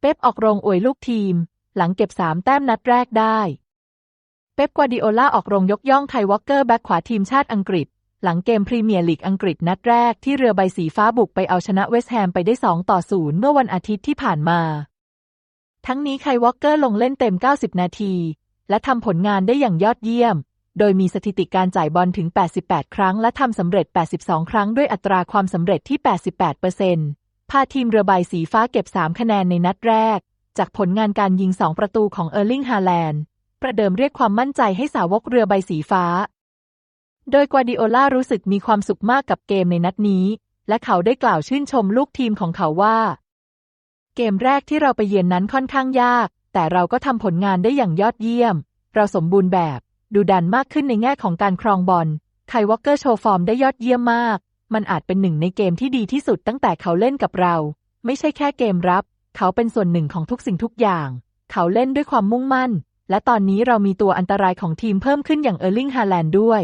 เป๊ปออกโรงอวยลูกทีม หลังเก็บสามแต้มนัดแรกได้ เป๊ปกัวดิโอลาออกโรงยกย่องไทวอเกอร์แบ็กขวาทีมชาติอังกฤษ หลังเกมพรีเมียร์ลีกอังกฤษนัดแรกที่เรือใบสีฟ้าบุกไปเอาชนะเวสต์แฮมไปได้ 2 ต่อ 0 เมื่อวันอาทิตย์ที่ผ่านมา ทั้งนี้ไควอเกอร์ลงเล่นเต็ม 90 นาที และทำผลงานได้อย่างยอดเยี่ยม โดยมีสถิติการจ่ายบอลถึง 88 ครั้ง และทำสำเร็จ 82 ครั้งด้วยอัตราความสำเร็จที่ 88% พาทีมเรือใบสีฟ้าเก็บ 3 คะแนนในนัดแรก จากผลงานการยิง 2 ประตูของเออร์ลิงฮาแลนด์ ประเดิมเรียกความมั่นใจให้สาวกเรือใบสีฟ้า โดยกัวดิโอลารู้สึกมีความสุขมากกับเกมในนัดนี้ และเขาได้กล่าวชื่นชมลูกทีมของเขาว่า เกมแรกที่เราไปเยือนนั้นค่อนข้างยาก แต่เราก็ทำผลงานได้อย่างยอดเยี่ยม เราสมบูรณ์แบบ ดูดันมากขึ้นในแง่ของการครองบอลไควอเกอร์โชว์ฟอร์มได้ยอดเยี่ยมมาก มันอาจเป็นหนึ่งในเกมที่ดีที่สุดตั้งแต่เขาเล่นกับเรา ไม่ใช่แค่เกมรับ เขาเป็นส่วนหนึ่งของทุกสิ่งทุกอย่าง เขาเล่นด้วยความมุ่งมั่น และตอนนี้เรามีตัวอันตรายของทีมเพิ่มขึ้นอย่างเออร์ลิงฮาแลนด์ด้วย